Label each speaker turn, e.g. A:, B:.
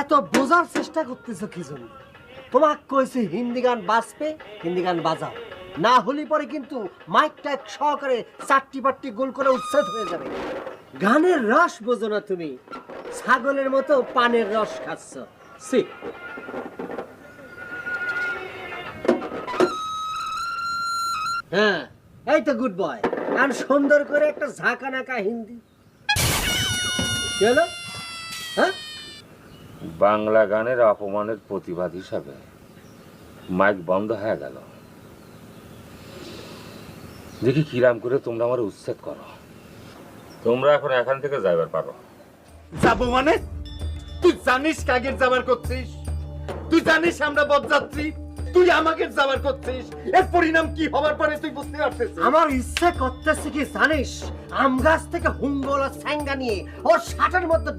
A: এত বোঝার চেষ্টা কি জন্য? তোমাক হিন্দি গান হিন্দি গান বাজাও। না পরে কিন্তু মাইক টাইক সহকারে চারটি পাট্টি গোল করে উচ্ছেদ হয়ে যাবে। গানের রস বোঝো না তুমি। ছাগলের মতো পানের রস খাচ্ছ। সি। হ্যাঁ এই তো গুড বয়। আর সুন্দর করে একটা ঝাঁকা নাকা হিন্দি হলো? হ্যাঁ?
B: বাংলা গানের অপমানের প্রতিবাদ হিসাবে মাইক বন্ধ হয়ে গেল। দেখি কিরাম করে তোমরা আমার উচ্ছেদ করো। তোমরা এখন এখান থেকে যাইবার পারো।
C: যাব মানে? তুই জানিস কাগের যাবার করছিস? তুই জানিস আমরা বদযাত্রী? তুই আমাকে যাবার করছিস? এর পরিণাম কি হবার পরে তুই বুঝতে পারছিস
A: আমার ইচ্ছে করতেছে কি জানিস? আম গাছ থেকে হুঙ্গল আর স্যাঙ্গা নিয়ে ওর শাটার মধ্যে